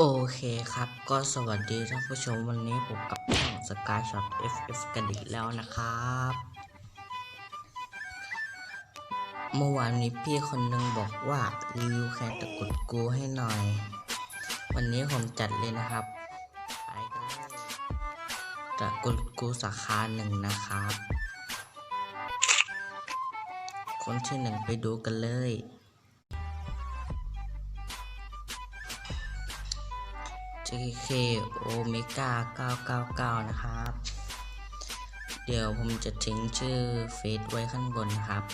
โอเคครับ ก็สวัสดีท่านผู้ชมวันนี้ผมกับช่องสกายช็อต FF กันอีกแล้วนะครับ เมื่อวานนี้พี่คนหนึงบอกว่า รีวิวแคนตะกรุดกูให้หน่อย วันนี้ผมจัดเลยนะครับไปกันเลยตะกรุดกูสาขาหนึ่งนะครับ คนที่หนึ่งไปดูกันเลย JK Omega 999 นะครับ เดี๋ยวผมจะทิ้งชื่อเฟซไว้ข้างบนนะครับ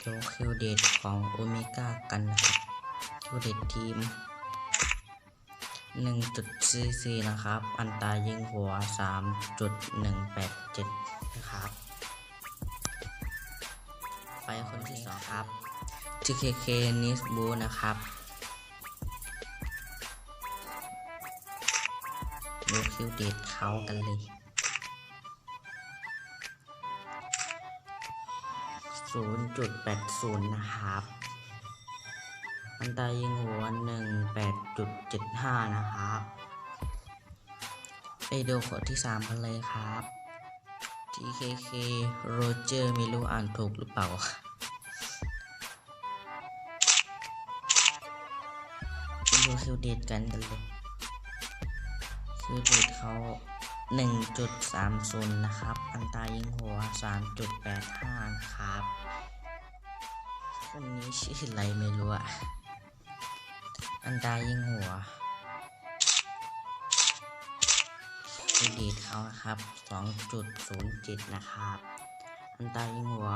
เดี๋ยวคิวเดตของ Omega กันนะครับคิวเดตทีม 1.44 นะครับ อันตายิงหัว 3.187 นะครับ ไปคนที่สองครับ TKK n i s b o นะครับ ดูคิวเดทเขากันเลย0.80นย์นะครับ อันตรายิงหัว18.75นะครับ ไปดูขวดที่3กันเลยครับ TKK Roger ไม่รู้อ่านถูกหรือเปล่าดูคิวเดทกันกันเลย คือเดทเขา1.30 นะครับ อันตายิงหัว 3.85 นะครับ คนนี้ชื่ออะไรไม่รู้อะอันตายิงหัวคือเดเขานะครับ 2.07 นะครับ อันตายิงหัว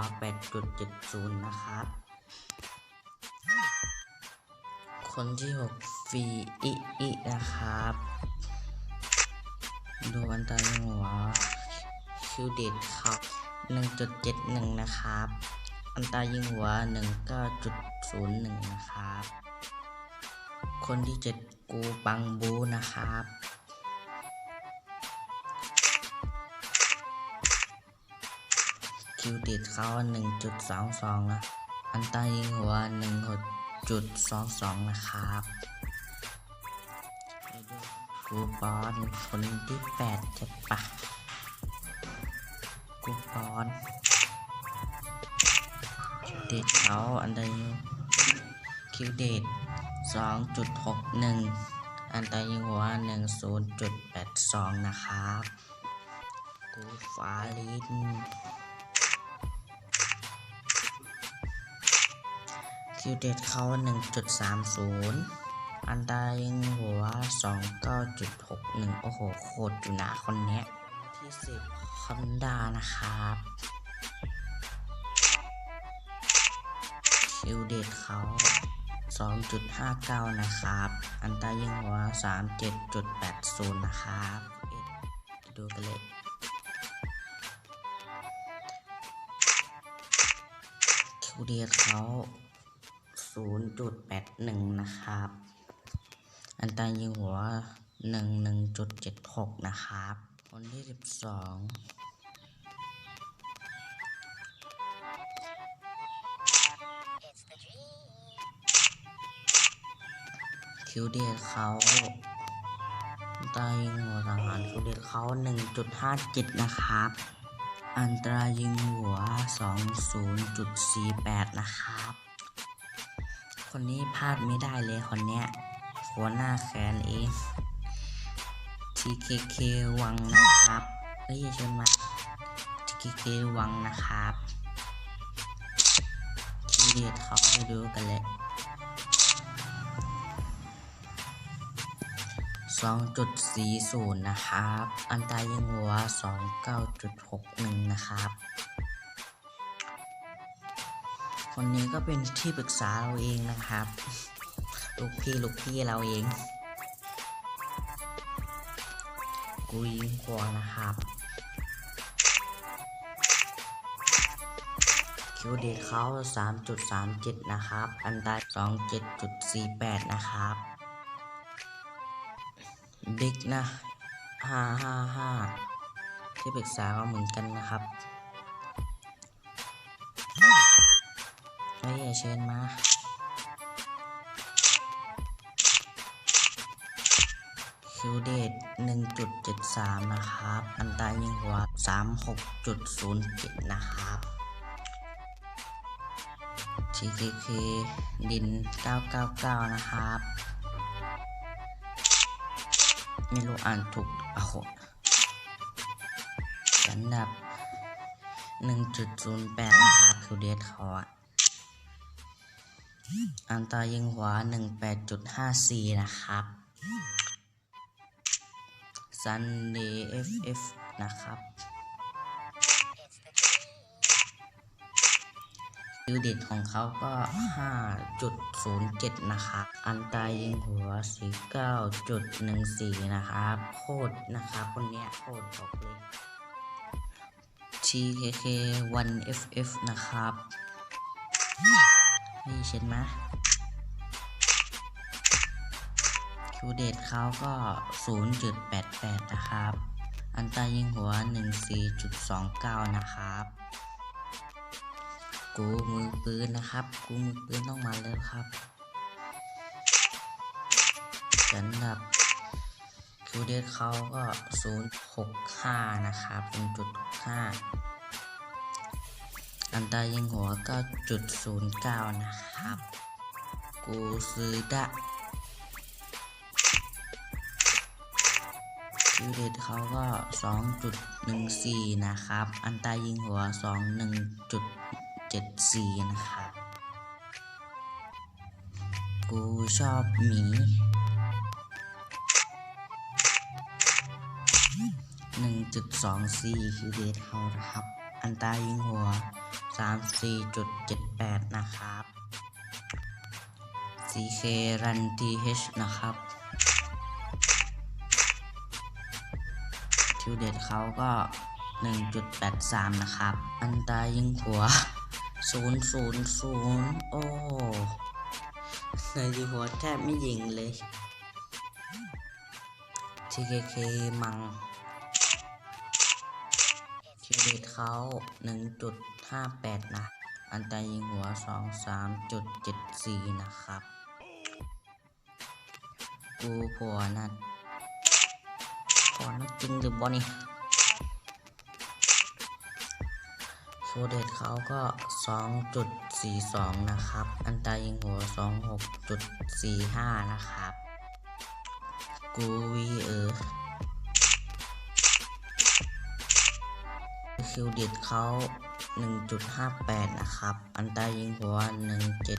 8.70 นะครับ คนที่ 6ฟีอิอินะครับ ดูอันตรายหัวคิวเดตเขา1.71 นะครับ อันตรายิงหัว 19.01 นะครับ คนที่ 7 กูปังบูนะครับคิวเดตเขา1.22 นะ อันตรายิงหัว16.22 นะครับ กูบอลคนที่แปดใช่ปะกูบอลเดทเขาอันตรายคิวเดทสองจุดหกหนึ่งอันตรายหัวหนึ่งศูนย์จุดแปดสองนะครับกูฟ้าลิ้นคิวเดทเขาหนึ่งจุดสามศูนย์ อันตายิงหัว 29.61 โอ้โห โคตรอยู่นะคนเนี้ย ที่ 10คอนดานะครับคิวเดตเขา 2.59 นะครับ อันตายิงหัว 37.80 นะครับดูกันเลยคิวเดตเขา0.81 นะครับ อันตรายิงหัว11.76นะครับ คนที่12คิวเดตเขาอันตรายิงหัวสังหารคิวเดตเขา1.57นะครับ อันตรายิงหัว20.48นะครับ คนนี้พลาดไม่ได้เลยคนเนี้ย หัวหน้าแคนเอง TKK วังนะครับเฮ้ยอย่าเชิญมา TKK วังนะครับคีเดียดเขาไปดูกันเลย2.40 นะครับ อันตายิงหัว 29.61 นะครับ คนนี้ก็เป็นที่ปรึกษาเราเองนะครับ ลูกพี่ลูกพี่เราเอง กูยิงหัวนะครับ คิวเดทเขา3.37 นะครับ อันตรา27.48 นะครับ บิ๊กนะ 555 ที่ปรึกษาก็เหมือนกันนะครับเฮ้ยเชิญมา คิวเดต1.73 นะครับ อันตายิงหัว 36.07 นะครับ TKK ดิน 999 นะครับ ไม่รู้อ่านถูกโอ้โหอันดับ 1.08 นะครับคิวเดตเขาอะอันตายิงหัว 18.54 นะครับ Sunday FF นะครับคิวเด็ดของเขาก็ 5.07 นะครับ อันตรายิงหัว 49.14 นะครับ โคตรนะครับคนเนี้ยโคตรบอกเลย TKK 1FF นะครับ นี่เช่นไหม คิวเดตเขาก็ 0.88 นะครับ อันตายิงหัว 14.29 นะครับ กูมือปืนนะครับ กูมือปืนต้องมาแล้วครับอันดับคิวเดตเขาก็ 065 นะครับ0.65อันตายิงหัว9.09 นะครับ กูซื้อได้ะคิวเดตเขาก็ 2.14 นะครับ อันตายิงหัว 21.74 นะครับ กูชอบหมี1.24คิวเดตเขานะครับ อันตายิงหัว34.78นะครับ CK Run TH นะครับ ทิวเด็ดเขาก็ 1.83 นะครับ อันตายิงหัว 000 โอ้เลยยิงหัวแทบไม่ยิงเลย TKK มังคิวเดตเขา 1.58 นะ อันตายิงหัว 23.74 นะครับ กูผัวนัด ผัวนัดจริงหรือบอนี่คิวเดตเขาก็ 2.42 นะครับ อันตายิงหัว 26.45 นะครับ กูวีเออคิวเด็ดเขา 1.58 นะครับ อันตายิงหัว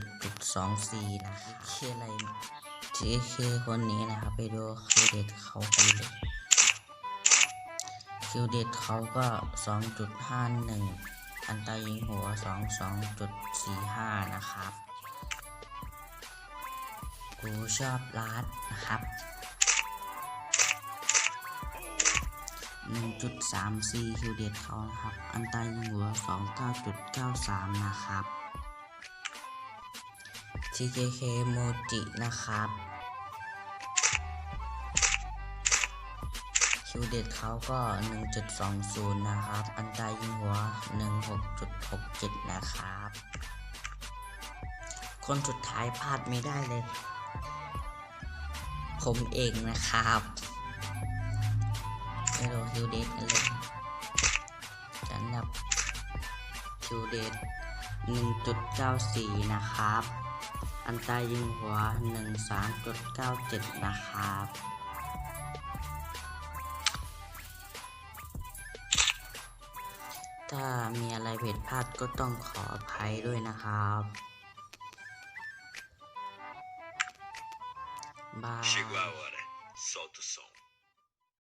17.24 นะครับเคอะไรทีเคคนนี้นะครับ ไปดูคิวเด็ดเขากันเลย คิวเด็ดเขาก็ 2.51 อันตายิงหัว 22.45 นะครับ กูชอบลาดนะครับ 1.34 คิวเดตเขานะครับ อันตายิงหัว 29.93 นะครับ TKK โมจินะครับ คิวเดตเขาก็ 1.20 นะครับ อันตรายิงหัว 16.67 นะครับ คนสุดท้ายพลาดไม่ได้เลย ผมเองนะครับไปดูคิวเดทกันเลยอันดับคิวเดท1.94 นะครับ อันตรายิงหัว 13.97 นะครับ ถ้ามีอะไรผิดพลาดก็ต้องขออภัยด้วยนะครับ บาย Chegou a hora. Solta o som.